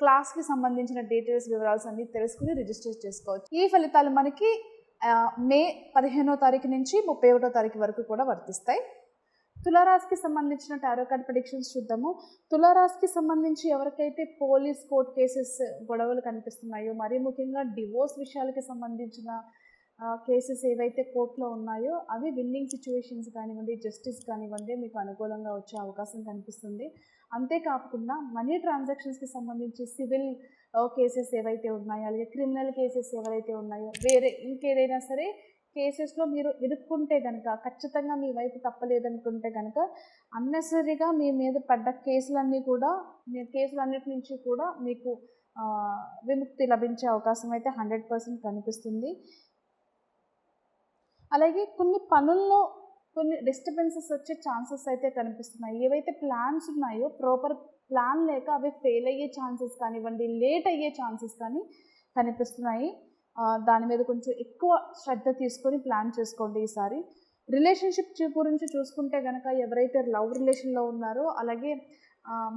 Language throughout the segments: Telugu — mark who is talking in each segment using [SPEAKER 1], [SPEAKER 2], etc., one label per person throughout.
[SPEAKER 1] క్లాస్కి సంబంధించిన డీటెయిల్స్ వివరాలు అన్ని తెలుసుకుని రిజిస్టర్ చేసుకోవచ్చు. ఈ ఫలితాలు మనకి మే పదిహేనో తారీఖు నుంచి ముప్పై ఒకటో తారీఖు వరకు కూడా వర్తిస్తాయి. తులారాశికి సంబంధించిన టారో కార్డ్ ప్రిడిక్షన్స్ చూద్దాము. తులారాశికి సంబంధించి ఎవరికైతే పోలీస్ కోర్ట్ కేసెస్ గొడవలు కనిపిస్తున్నాయో మరీ ముఖ్యంగా డివోర్స్ విషయాలకి సంబంధించిన కేసెస్ ఏవైతే కోర్టులో ఉన్నాయో అవి విన్నింగ్ సిచ్యువేషన్స్ కానివ్వండి జస్టిస్ కానివ్వండి మీకు అనుకూలంగా వచ్చే అవకాశం కనిపిస్తుంది. అంతేకాకుండా మనీ ట్రాన్సాక్షన్స్కి సంబంధించి సివిల్ కేసెస్ ఏవైతే ఉన్నాయో అలాగే క్రిమినల్ కేసెస్ ఎవరైతే ఉన్నాయో వేరే ఇంకేదైనా సరే కేసెస్లో మీరు ఇరుక్కుంటే కనుక ఖచ్చితంగా మీ వైపు తప్పలేదనుకుంటే కనుక అన్నెసరీగా మీ మీద పడ్డ కేసులన్నీ కూడా మీ కేసులన్నిటి నుంచి కూడా మీకు విముక్తి లభించే అవకాశం అయితే హండ్రెడ్ పర్సెంట్ కనిపిస్తుంది. అలాగే కొన్ని పనుల్లో కొన్ని డిస్టర్బెన్సెస్ వచ్చే ఛాన్సెస్ అయితే కనిపిస్తున్నాయి. ఏవైతే ప్లాన్స్ ఉన్నాయో ప్రాపర్ ప్లాన్ లేక అవి ఫెయిల్ అయ్యే ఛాన్సెస్ కానివ్వండి లేట్ అయ్యే ఛాన్సెస్ కానీ కనిపిస్తున్నాయి. దాని మీద కొంచెం ఎక్కువ శ్రద్ధ తీసుకొని ప్లాన్ చేసుకోండి ఈసారి. రిలేషన్షిప్ గురించి చూసుకుంటే కనుక ఎవరైతే లవ్ రిలేషన్లో ఉన్నారో అలాగే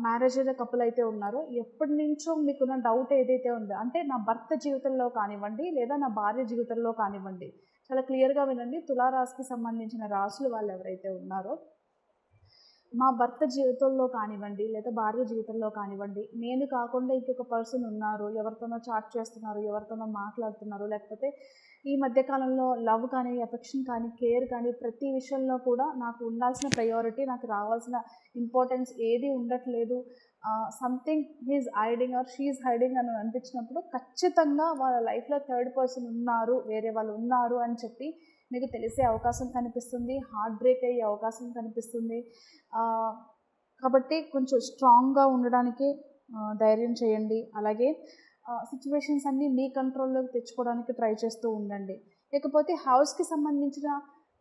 [SPEAKER 1] మ్యారేజ్ అయిన కపుల్ అయితే ఉన్నారో ఎప్పటి నుంచో మీకున్న డౌట్ ఏదైతే ఉందో అంటే నా భర్త జీవితంలో కానివ్వండి లేదా నా భార్య జీవితంలో కానివ్వండి చాలా క్లియర్గా వినండి. తులారాశికి సంబంధించిన రాశులు వాళ్ళు ఎవరైతే ఉన్నారో మా భర్త జీవితంలో కానివ్వండి లేదా భార్య జీవితంలో కానివ్వండి నేను కాకుండా ఇంకొక పర్సన్ ఉన్నారు ఎవరితోనో చాట్ చేస్తున్నారు ఎవరితోనో మాట్లాడుతున్నారు లేకపోతే ఈ మధ్యకాలంలో లవ్ కానీ ఎఫెక్షన్ కానీ కేర్ కానీ ప్రతి విషయంలో కూడా నాకు ఉండాల్సిన ప్రయారిటీ నాకు రావాల్సిన ఇంపార్టెన్స్ ఏది ఉండట్లేదు. Something he's hiding or she's hiding అని అనిపించినప్పుడు ఖచ్చితంగా వాళ్ళ లైఫ్లో థర్డ్ పర్సన్ ఉన్నారు వేరే వాళ్ళు ఉన్నారు అని చెప్పి మీకు తెలిసే అవకాశం కనిపిస్తుంది. హార్ట్ బ్రేక్ అయ్యే అవకాశం కనిపిస్తుంది. కాబట్టి కొంచెం స్ట్రాంగ్గా ఉండడానికి ధైర్యం చేయండి. అలాగే సిచ్యువేషన్స్ అన్నీ మీ కంట్రోల్లోకి తెచ్చుకోవడానికి ట్రై చేస్తూ ఉండండి. లేకపోతే హౌస్కి సంబంధించిన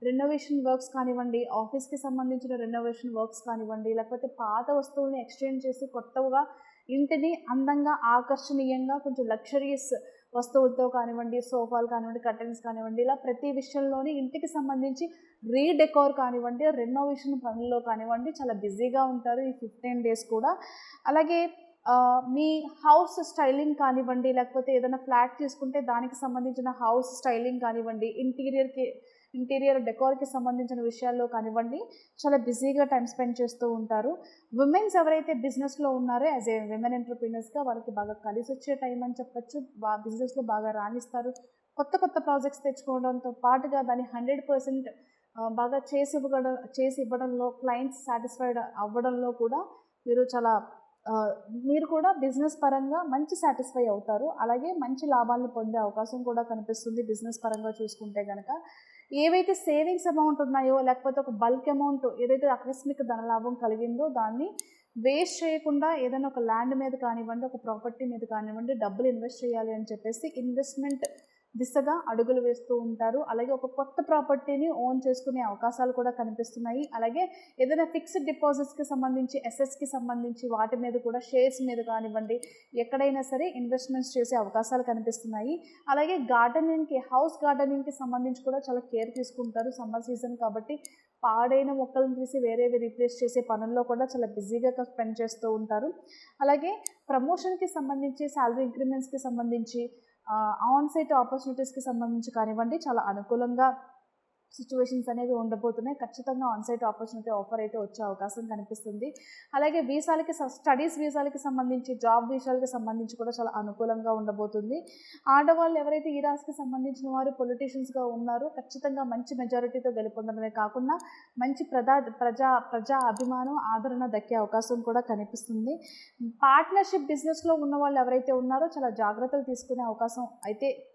[SPEAKER 1] రెనోవేషన్ వర్క్స్ కానివ్వండి ఆఫీస్కి సంబంధించిన రెనోవేషన్ వర్క్స్ కానివ్వండి లేకపోతే పాత వస్తువుల్ని ఎక్స్చేంజ్ చేసి కొత్తగా ఇంటిని అందంగా ఆకర్షణీయంగా కొంచెం లగ్జరీస్ వస్తువులతో కానివ్వండి సోఫాలు కానివ్వండి కర్టన్స్ కానివ్వండి ఇలా ప్రతి విషయంలోని ఇంటికి సంబంధించి రీడెకోర్ కానివ్వండి రెనోవేషన్ పనుల్లో కానివ్వండి చాలా బిజీగా ఉంటారు ఈ ఫిఫ్టీన్ డేస్ కూడా. అలాగే మీ హౌస్ స్టైలింగ్ కానివ్వండి లేకపోతే ఏదైనా ఫ్లాట్ తీసుకుంటే దానికి సంబంధించిన హౌస్ స్టైలింగ్ కానివ్వండి ఇంటీరియర్కి ఇంటీరియర్ డెకోర్కి సంబంధించిన విషయాల్లో కానివ్వండి చాలా బిజీగా టైం స్పెండ్ చేస్తూ ఉంటారు. ఉమెన్స్ ఎవరైతే బిజినెస్లో ఉన్నారో యాజ్ ఏ విమెన్ ఎంటర్ప్రీనర్స్గా వాళ్ళకి బాగా కలిసి వచ్చే టైం అని చెప్పొచ్చు. బా బిజినెస్లో బాగా రాణిస్తారు. కొత్త కొత్త ప్రాజెక్ట్స్ తెచ్చుకోవడంతో పాటుగా దాన్ని హండ్రెడ్ పర్సెంట్ బాగా చేసి ఇవ్వడం చేసి ఇవ్వడంలో క్లయింట్స్ సాటిస్ఫైడ్ అవ్వడంలో కూడా మీరు చాలా మీరు కూడా బిజినెస్ పరంగా మంచి సాటిస్ఫై అవుతారు. అలాగే మంచి లాభాలను పొందే అవకాశం కూడా కనిపిస్తుంది బిజినెస్ పరంగా చూసుకుంటే కనుక ఏవైతే సేవింగ్స్ అమౌంట్ ఉన్నాయో లేకపోతే ఒక బల్క్ అమౌంట్ ఏదైతే ఆకస్మిక ధనలాభం కలిగిందో దాన్ని వేస్ట్ చేయకుండా ఏదైనా ఒక ల్యాండ్ మీద కానివ్వండి ఒక ప్రాపర్టీ మీద కానివ్వండి డబ్బులు ఇన్వెస్ట్ చేయాలి అని చెప్పేసి ఇన్వెస్ట్మెంట్ దిశగా అడుగులు వేస్తూ ఉంటారు. అలాగే ఒక కొత్త ప్రాపర్టీని ఓన్ చేసుకునే అవకాశాలు కూడా కనిపిస్తున్నాయి. అలాగే ఏదైనా ఫిక్స్డ్ డిపాజిట్స్కి సంబంధించి ఎస్ఎస్కి సంబంధించి వాటి మీద కూడా షేర్స్ మీద కానివ్వండి ఎక్కడైనా సరే ఇన్వెస్ట్మెంట్స్ చేసే అవకాశాలు కనిపిస్తున్నాయి. అలాగే గార్డెనింగ్కి హౌస్ గార్డెనింగ్కి సంబంధించి కూడా చాలా కేర్ తీసుకుంటారు సమ్మర్ సీజన్ కాబట్టి పాడైన మొక్కలను తీసి వేరేవి రీప్లేస్ చేసే పనుల్లో కూడా చాలా బిజీగా స్పెండ్ చేస్తూ ఉంటారు. అలాగే ప్రమోషన్కి సంబంధించి శాలరీ ఇంక్రిమెంట్స్కి సంబంధించి ఆన్ సైట్ ఆపర్చునిటీస్కి సంబంధించి కానివ్వండి చాలా అనుకూలంగా సిచ్యువేషన్స్ అనేవి ఉండబోతున్నాయి. ఖచ్చితంగా ఆన్సైట్ ఆపర్చునిటీ ఆఫర్ అయితే వచ్చే అవకాశం కనిపిస్తుంది. అలాగే వీసాలకి స- స్టడీస్ వీసాలకి సంబంధించి జాబ్ వీసాలకి సంబంధించి కూడా చాలా అనుకూలంగా ఉండబోతుంది. ఆడవాళ్ళు ఎవరైతే ఈ రాశికి సంబంధించిన వారు పొలిటీషియన్స్గా ఉన్నారో ఖచ్చితంగా మంచి మెజారిటీతో గెలుపొందడమే కాకుండా మంచి ప్రజా ప్రజా ప్రజా అభిమానం ఆదరణ దక్కే అవకాశం కూడా కనిపిస్తుంది. పార్ట్నర్షిప్ బిజినెస్లో ఉన్న వాళ్ళు ఎవరైతే ఉన్నారో చాలా జాగ్రత్తలు తీసుకునే అవకాశం అయితే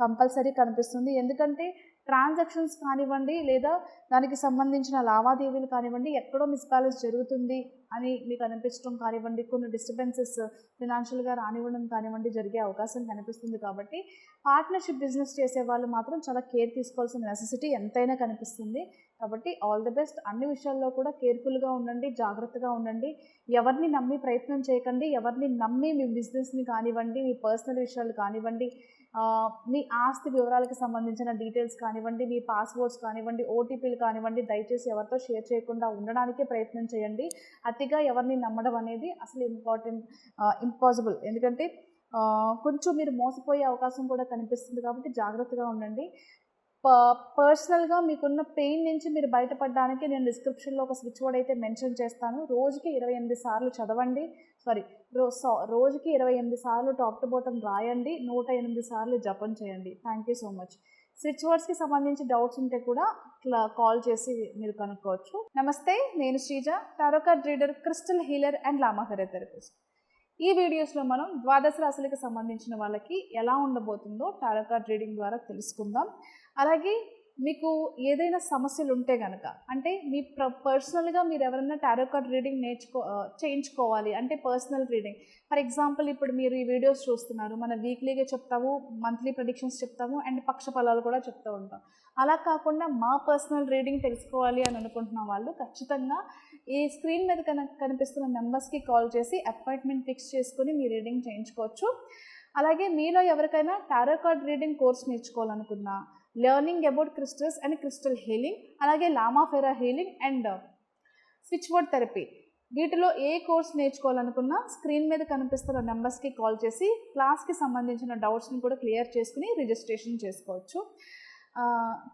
[SPEAKER 1] కంపల్సరీ కనిపిస్తుంది. ఎందుకంటే ట్రాన్సాక్షన్స్ కానివ్వండి లేదా దానికి సంబంధించిన లావాదేవీలు కానివ్వండి ఎక్కడో మిస్బ్యాలెన్స్ జరుగుతుంది అని మీకు అనిపించడం కానివ్వండి కొన్ని డిస్టర్బెన్సెస్ ఫినాన్షియల్గా రానివ్వడం కానివ్వండి జరిగే అవకాశం కనిపిస్తుంది కాబట్టి పార్ట్నర్షిప్ బిజినెస్ చేసే వాళ్ళు మాత్రం చాలా కేర్ తీసుకోవాల్సిన నెసెసిటీ ఎంతైనా కనిపిస్తుంది. కాబట్టి ఆల్ ది బెస్ట్ అన్ని విషయాల్లో కూడా కేర్ఫుల్గా ఉండండి జాగ్రత్తగా ఉండండి. ఎవరిని నమ్మి ప్రయత్నం చేయకండి ఎవరిని నమ్మి మీ బిజినెస్ని కానివ్వండి మీ పర్సనల్ విషయాలు కానివ్వండి మీ ఆస్తి వివరాలకు సంబంధించిన డీటెయిల్స్ కానివ్వండి మీ పాస్వర్డ్స్ కానివ్వండి ఓటీపీలు కానివ్వండి దయచేసి ఎవరితో షేర్ చేయకుండా ఉండడానికే ప్రయత్నం చేయండి. అతిగా ఎవరిని నమ్మడం అనేది అసలు ఇంపార్టెంట్ ఇంపాసిబుల్ ఎందుకంటే కొంచెం మీరు మోసపోయే అవకాశం కూడా కనిపిస్తుంది కాబట్టి జాగ్రత్తగా ఉండండి. పర్సనల్గా మీకున్న పెయిన్ నుంచి మీరు బయటపడడానికి నేను డిస్క్రిప్షన్లో ఒక స్విచ్ బోర్డ్ అయితే మెన్షన్ చేస్తాను. రోజుకి ఇరవై ఎనిమిది సార్లు చదవండి. సారీ రో రోజుకి ఇరవై ఎనిమిది సార్లు టాప్ టు బాటమ్ రాయండి. నూట ఎనిమిది సార్లు జపం చేయండి. Thank you so much switch వర్డ్స్కి సంబంధించి డౌట్స్ ఉంటే కూడా ఇట్లా కాల్ చేసి మీరు కనుక్కోవచ్చు. నమస్తే నేను Sreeja tarot card reader crystal healer and Lama Fera therapist ఈ వీడియోస్లో మనం ద్వాదశ రాశులకు సంబంధించిన వాళ్ళకి ఎలా ఉండబోతుందో టారో కార్డ్ రీడింగ్ ద్వారా తెలుసుకుందాం. అలాగే మీకు ఏదైనా సమస్యలు ఉంటే కనుక అంటే మీ ప్ర పర్సనల్గా మీరు ఎవరైనా టారో కార్డ్ రీడింగ్ నేర్చుకో చేయించుకోవాలి. అంటే పర్సనల్ రీడింగ్ ఫర్ ఎగ్జాంపుల్ ఇప్పుడు మీరు ఈ వీడియోస్ చూస్తున్నారు. మన వీక్లీగా చెప్తాము మంత్లీ ప్రొడిక్షన్స్ చెప్తాము అండ్ పక్ష ఫలాలు కూడా చెప్తూ ఉంటాం. అలా కాకుండా మా పర్సనల్ రీడింగ్ తెలుసుకోవాలి అని అనుకుంటున్న వాళ్ళు ఖచ్చితంగా ఈ స్క్రీన్ మీద కన కనిపిస్తున్న నెంబర్స్కి కాల్ చేసి అపాయింట్మెంట్ ఫిక్స్ చేసుకుని మీ రీడింగ్ చేయించుకోవచ్చు. అలాగే మీలో ఎవరికైనా tarot card reading course నేర్చుకోవాలనుకున్నా learning about crystals and crystal healing అలాగే Lama Fera healing and switch word therapy. వీటిలో ఏ కోర్స్ నేర్చుకోవాలనుకున్నా స్క్రీన్ మీద కనిపిస్తున్న నెంబర్స్కి కాల్ చేసి క్లాస్కి సంబంధించిన డౌట్స్ని కూడా క్లియర్ చేసుకుని రిజిస్ట్రేషన్ చేసుకోవచ్చు.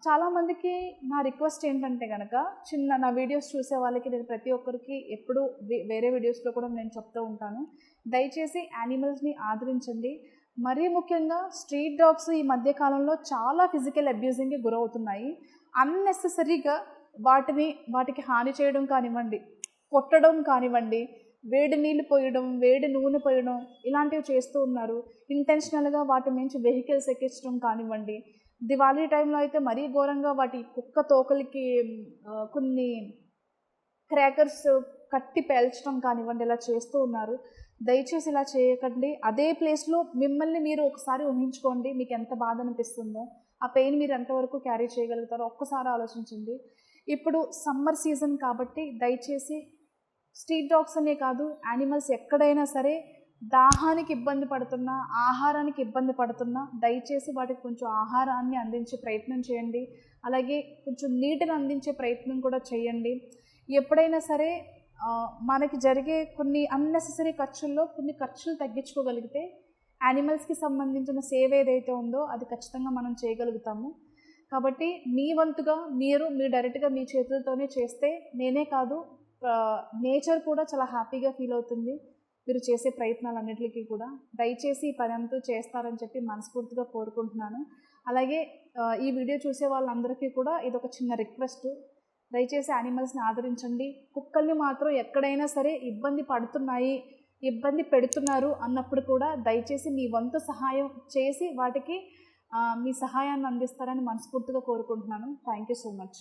[SPEAKER 1] చాలామందికి నా రిక్వెస్ట్ ఏంటంటే కనుక చిన్న నా వీడియోస్ చూసే వాళ్ళకి నేను ప్రతి ఒక్కరికి ఎప్పుడు వేరే వీడియోస్లో కూడా నేను చెప్తూ ఉంటాను. దయచేసి యానిమల్స్ని ఆదరించండి. మరీ ముఖ్యంగా స్ట్రీట్ డాగ్స్ ఈ మధ్య కాలంలో చాలా ఫిజికల్ అబ్యూజింగ్కి గురవుతున్నాయి. అన్నెసెసరీగా వాటిని వాటికి హాని చేయడం కానివ్వండి కొట్టడం కానివ్వండి వేడి నీళ్ళు పోయడం వేడి నూనె పోయడం ఇలాంటివి చేస్తూ ఉన్నారు. ఇంటెన్షనల్గా వాటి నుంచి వెహికల్స్ ఎక్కించడం కానివ్వండి దివాళీ టైంలో అయితే మరీ ఘోరంగా వాటి కుక్క తోకలకి కొన్ని క్రాకర్స్ కట్టి పేల్చడం కానివ్వండి ఇలా చేస్తూ ఉన్నారు. దయచేసి ఇలా చేయకండి. అదే ప్లేస్లో మిమ్మల్ని మీరు ఒకసారి ఊహించుకోండి మీకు ఎంత బాధ అనిపిస్తుందో. ఆ పెయిన్ మీరు ఎంతవరకు క్యారీ చేయగలుగుతారో ఒక్కసారి ఆలోచించండి. ఇప్పుడు సమ్మర్ సీజన్ కాబట్టి దయచేసి స్ట్రీట్ డాగ్స్ అనే కాదు యానిమల్స్ ఎక్కడైనా సరే దాహానికి ఇబ్బంది పడుతున్నా ఆహారానికి ఇబ్బంది పడుతున్నా దయచేసి వాటికి కొంచెం ఆహారాన్ని అందించే ప్రయత్నం చేయండి. అలాగే కొంచెం నీటిని అందించే ప్రయత్నం కూడా చేయండి. ఎప్పుడైనా సరే మనకి జరిగే కొన్ని అన్నెసెసరీ ఖర్చుల్లో కొన్ని ఖర్చులు తగ్గించుకోగలిగితే యానిమల్స్కి సంబంధించిన సేవ ఏదైతే ఉందో అది ఖచ్చితంగా మనం చేయగలుగుతాము. కాబట్టి మీ వంతుగా మీరు మీ డైరెక్ట్గా మీ చేతులతోనే చేస్తే నేనే కాదు నేచర్ కూడా చాలా హ్యాపీగా ఫీల్ అవుతుంది. మీరు చేసే ప్రయత్నాలన్నిటికీ కూడా. దయచేసి ఈ పని చేస్తారని చెప్పి మనస్ఫూర్తిగా కోరుకుంటున్నాను. అలాగే ఈ వీడియో చూసే వాళ్ళందరికీ కూడా ఇది ఒక చిన్న రిక్వెస్ట్ దయచేసి యానిమల్స్ని ఆదరించండి. కుక్కల్ని మాత్రం ఎక్కడైనా సరే ఇబ్బంది పడుతున్నాయి ఇబ్బంది పెడుతున్నారు అన్నప్పుడు కూడా దయచేసి మీ వంతు సహాయం చేసి వాటికి మీ సహాయాన్ని అందిస్తారని మనస్ఫూర్తిగా కోరుకుంటున్నాను. Thank you so much